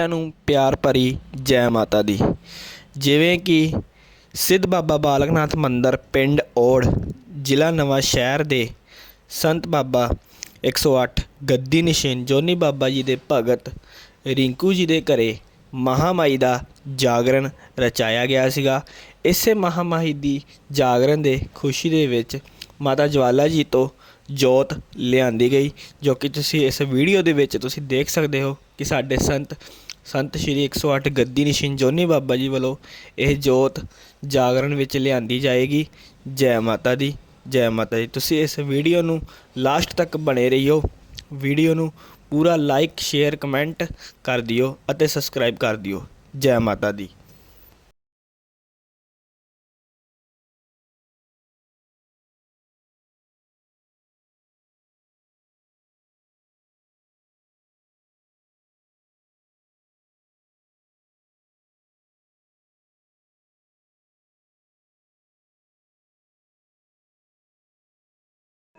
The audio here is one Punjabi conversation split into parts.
ਸਾਰਿਆਂ ਨੂੰ ਪਿਆਰ ਭਰੀ ਜੈ ਮਾਤਾ ਦੀ। ਜਿਵੇਂ ਕਿ ਸਿੱਧ ਬਾਬਾ ਬਾਲਕ ਨਾਥ ਮੰਦਰ ਪਿੰਡ ਔੜ ਜ਼ਿਲ੍ਹਾ ਨਵਾਂ ਸ਼ਹਿਰ ਦੇ ਸੰਤ ਬਾਬਾ 108 ਗੱਦੀ ਨਿਸ਼ੇਨ ਜੋਨੀ ਬਾਬਾ ਜੀ ਦੇ ਭਗਤ ਰਿੰਕੂ ਜੀ ਦੇ ਘਰੇ ਮਹਾਮਾਈ ਦਾ ਜਾਗਰਣ ਰਚਾਇਆ ਗਿਆ ਸੀਗਾ। ਇਸੇ ਮਹਾਮਾਈ ਦੀ ਜਾਗਰਣ ਦੇ ਖੁਸ਼ੀ ਦੇ ਵਿੱਚ ਮਾਤਾ ਜਵਾਲਾ ਜੀ ਤੋਂ ਜੋਤ ਲਿਆਂਦੀ ਗਈ, ਜੋ ਕਿ ਤੁਸੀਂ ਇਸ ਵੀਡੀਓ ਦੇ ਵਿੱਚ ਤੁਸੀਂ ਦੇਖ ਸਕਦੇ ਹੋ ਕਿ ਸਾਡੇ ਸੰਤ ਸੰਤ ਸ਼੍ਰੀ 108 ਗੱਦੀ ਨਿਸ਼ੀਨ ਜੋਨੀ ਬਾਬਾ ਜੀ ਵੱਲੋਂ ਇਹ ਜੋਤ ਜਾਗਰਣ ਵਿੱਚ ਲਿਆਂਦੀ ਜਾਏਗੀ। ਜੈ ਮਾਤਾ ਦੀ, ਜੈ ਮਾਤਾ ਦੀ। ਤੁਸੀਂ ਇਸ ਵੀਡੀਓ ਨੂੰ ਲਾਸਟ ਤੱਕ ਬਣੇ ਰਹੀਓ। ਵੀਡੀਓ ਨੂੰ ਪੂਰਾ ਲਾਈਕ, ਸ਼ੇਅਰ, ਕਮੈਂਟ ਕਰ ਦਿਓ ਅਤੇ ਸਬਸਕ੍ਰਾਈਬ ਕਰ ਦਿਓ। ਜੈ ਮਾਤਾ ਦੀ।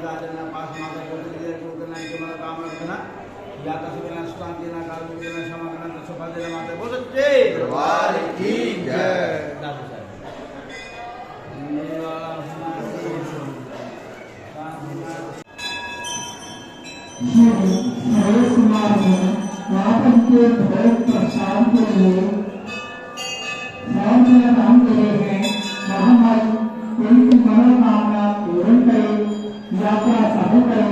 राजन पास माता को दिले को करना के मन काम करना या कसी बिना सुशांत देना काल में देना क्षमा करना तो सफल देना माता को सच्चे दरबार की जय नरेश कुमार ने वापस के भरत प्रसाद के लिए यात्रा सफल करें।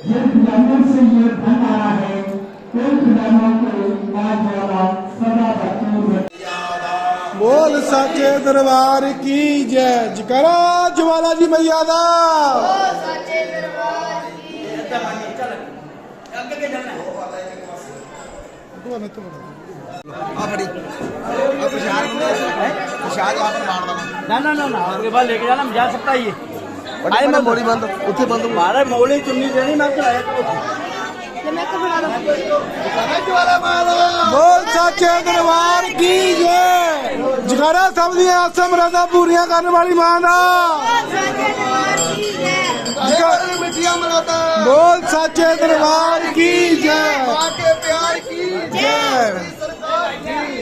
जिन खिलाड़ियों से ये धन आया है उन खिलाड़ियों को आज वाला सदा भरपूर बोल साचे दरबार की जय। जकरा ज्वाला जी मैया तो ना ना ना ना। उसके बाद लेके जाना मज़ा सकता है ये। ਆਏ ਮੈਂ ਮੋਲੀ ਬੰਦ ਉੱਥੇ ਬੰਦ ਮਾਰੇ ਮੋਲੀ ਚੁੰਨੀ ਦੇਣੀ ਮੈਂ ਚਲਾਇਆ ਤੇ ਮੈਂ ਕਹਣਾ ਲਾ ਬੋਲ ਸੱਚੇ ਦਰਬਾਰ ਕੀ ਜੈ? ਜਗਾਰਾ ਸਭ ਦੀਆਂ ਆਸਾਂ ਮਰਾਦਾਂ ਪੂਰੀਆਂ ਕਰਨ ਵਾਲੀ ਮਾਂ ਦਾ। ਬੋਲ ਸੱਚੇ ਦਰਬਾਰ ਕੀ ਜੈ? ਪਾਕੇ ਪਿਆਰ ਕੀ ਜੈ।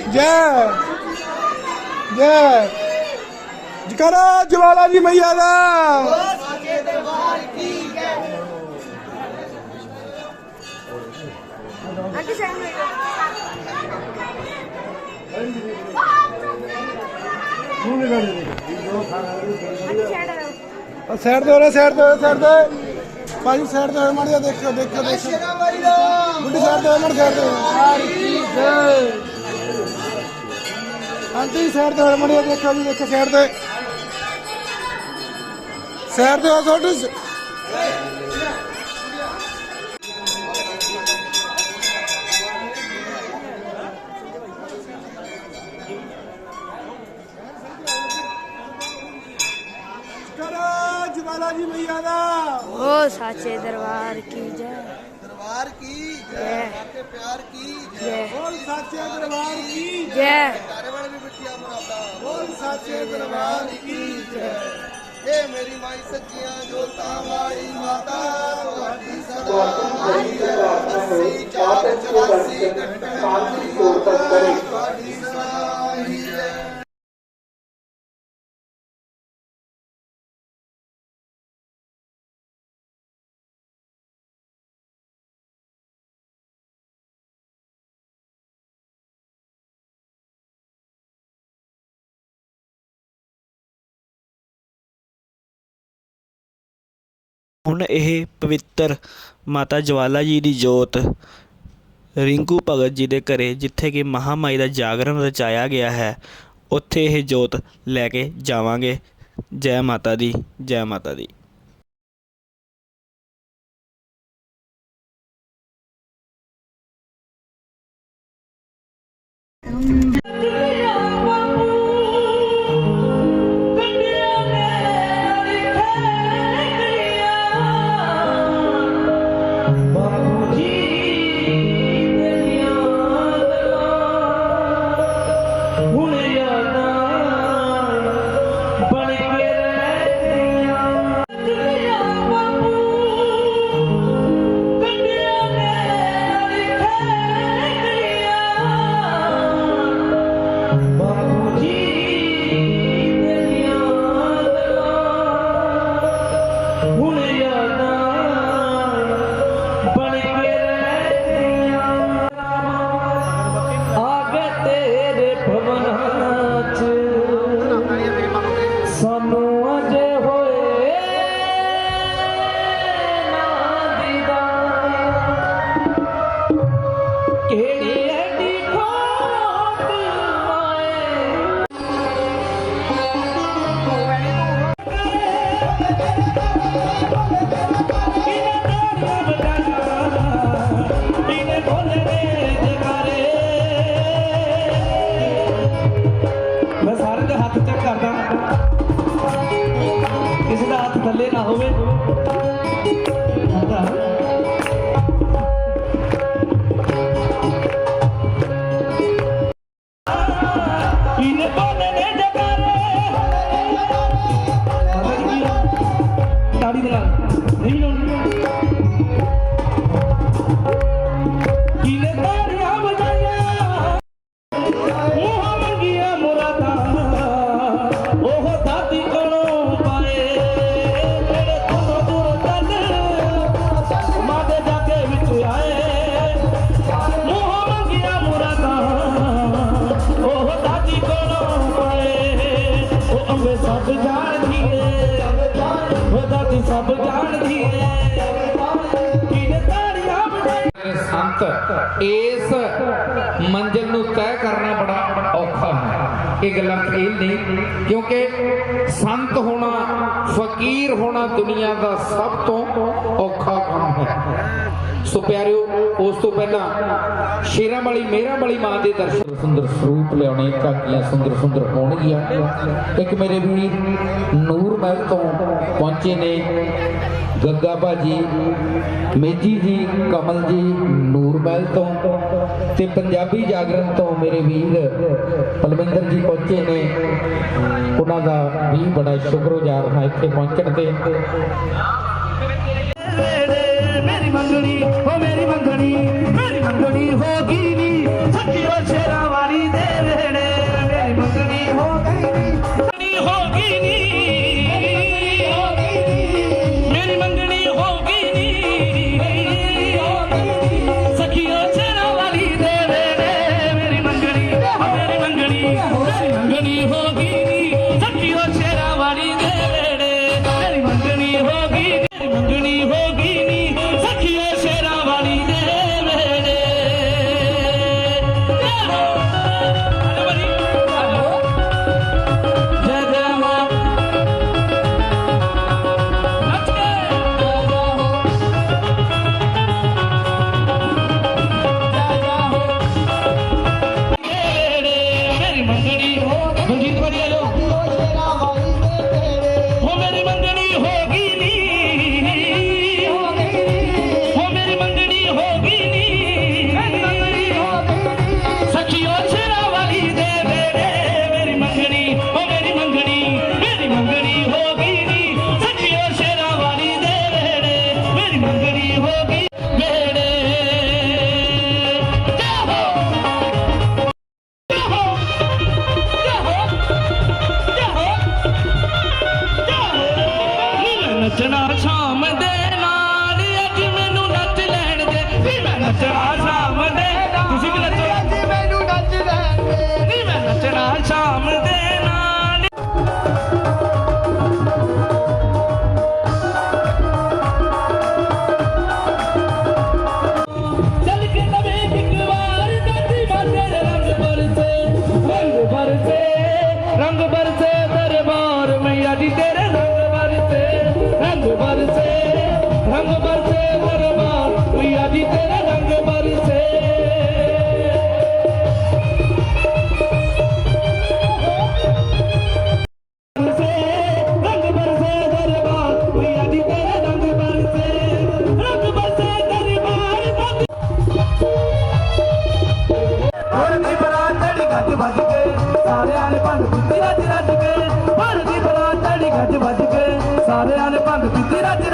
ਜੈ। ਜੈ। ਜਕਰਾ ਜਵਾਲਾ ਜੀ ਮਈਆ ਦਾ। ਸਾਚੇ ਦਰਬਾਰ ਕੀ ਦੇ ਅੱਗੇ ਸ਼ਾਇਦ ਆ ਸਾਈਡ ਤੇ ਹੋ ਸਾਈਡ ਤੇ ਸਾਈਡ ਤੇ ਭਾਈ ਸਾਈਡ ਤੇ ਹੋ ਮੜ ਦੇਖੋ ਦੇਖੋ ਦੇਖੋ ਗੁੱਡੀ ਸਾਈਡ ਤੇ ਮੜ ਸਾਈਡ ਤੇ ਆਂਟੀ ਸਾਈਡ ਤੇ ਹੋ ਮੜ ਦੇਖੋ ਜੀ ਦੇਖੋ ਸਾਈਡ ਤੇ ਸਾਈਡ ਤੇ ਹੋ ਤੁਹਾਡੇ ਜਵਾਲਾ ਜੀ ਮਈਆ ਦਾ। ਓ ਸਾਚੇ ਦਰਬਾਰ ਕੀ ਜੈ। ਦਰਬਾਰ ਕੀ ਜੈ ਸਾਚੇ ਪਿਆਰ ਕੀ ਜੈ। ਬੋਲ ਸਾਚੇ ਦਰਬਾਰ ਕੀ ਜੈ। ਸਾਰੇ ਵਾਲੇ ਵੀ ਬਿਠਿਆ ਮੁਰਾਦਾ ਬੋਲ ਸਾਚੇ ਦਰਬਾਰ ਕੀ ਜੈ। ਏ ਮੇਰੀ ਮਾਈ ਸੱਚੀਆਂ ਜੋਤਾਂ ਵਾਲੀ ਮਾਤਾ ਤੁਹਾਡੀ ਸਦਾ ਮਾਈ ਅੱਸੀ ਚਾਰ ਚੁਰਾਸੀ ਕੱਟਣ ਵਾਲੀ ਮਾਤਾ ਤੁਹਾਡੀ ਹੁਣ ਇਹ ਪਵਿੱਤਰ ਮਾਤਾ ਜਵਾਲਾ ਜੀ ਦੀ ਜੋਤ ਰਿੰਕੂ ਭਗਤ ਜੀ ਦੇ ਘਰ, ਜਿੱਥੇ ਕਿ ਮਹਾਮਾਈ ਦਾ ਜਾਗਰਣ ਰਚਾਇਆ ਗਿਆ ਹੈ, ਉੱਥੇ ਇਹ ਜੋਤ ਲੈ ਕੇ ਜਾਵਾਂਗੇ। ਜੈ ਮਾਤਾ ਦੀ, ਜੈ ਮਾਤਾ ਦੀ। ਆਗੇ হবে کي کڻڻي ڏکاري ਸਭ ਜਾਣਦੀ ਏ ਸੰਤ, ਇਸ ਮੰਜ਼ਿਲ ਨੂੰ ਤੈਅ ਕਰਨਾ ਬੜਾ ਔਖਾ ਹੈ। ਇਹ ਗੱਲਾਂ ਖੇਲ ਨਹੀਂ, ਕਿਉਂਕਿ ਸੰਤ ਹੋਣਾ, ਫਕੀਰ ਹੋਣਾ ਦੁਨੀਆ ਦਾ ਸਭ ਤੋਂ ਔਖਾ ਕੰਮ ਹੈ। ਸੋ ਪਿਆਰਿਓ, ਉਸ ਤੋਂ ਪਹਿਲਾਂ ਸ਼ੇਰਾਂ ਵਾਲੀ, ਮੇਰਾਂ ਵਾਲੀ ਮਾਂ ਦੇ ਦਰਸ਼ਨ ਸੁੰਦਰ ਸਰੂਪ ਲਿਆਉਣੇ ਝਾਕੀਆਂ ਸੁੰਦਰ ਸੁੰਦਰ ਹੋਣਗੀਆਂ। ਇੱਕ ਮੇਰੇ ਵੀਰ ਨੂਰ ਮਹਿਲ ਤੋਂ ਪਹੁੰਚੇ ਨੇ ਗੱਗਾ ਭਾਜੀ, ਮੇਜੀ ਜੀ, ਕਮਲ ਜੀ, ਨੂਰ ਮਹਿਲ ਤੋਂ ਤੇ ਪੰਜਾਬੀ ਜਾਗਰਣ ਤੋਂ ਮੇਰੇ ਵੀਰ ਪਲਵਿੰਦਰ ਜੀ ਪਹੁੰਚੇ ਨੇ। ਉਹਨਾਂ ਦਾ ਵੀ ਬੜਾ ਸ਼ੁਕਰਗੁਜ਼ਾਰ ਹਾਂ ਇੱਥੇ ਪਹੁੰਚਣ ਤੇ। ਮੇਰੀ ਮੰਗਣੀ, ਓ ਮੇਰੀ ਮੰਗਣੀ ਮੇਰੀ ਮੰਗਣੀ ਹੋ ਹੋਰ ਦੀ ਬਰਾਤ ਤੜੀ ਗੱਜ ਵੱਜ ਕੇ, ਸਾਰਿਆਂ ਨੇ ਭੰਡ ਪੀਤੀ ਰੱਜ ਰੱਜ ਕੇ। ਹੋਰ ਦੀ ਬਰਾਤ ਤੜੀ ਗੱਜ ਵੱਜ ਕੇ ਸਾਰੇ ਨੇ ਭੰਡ ਪੀਤੀ ਰੱਜ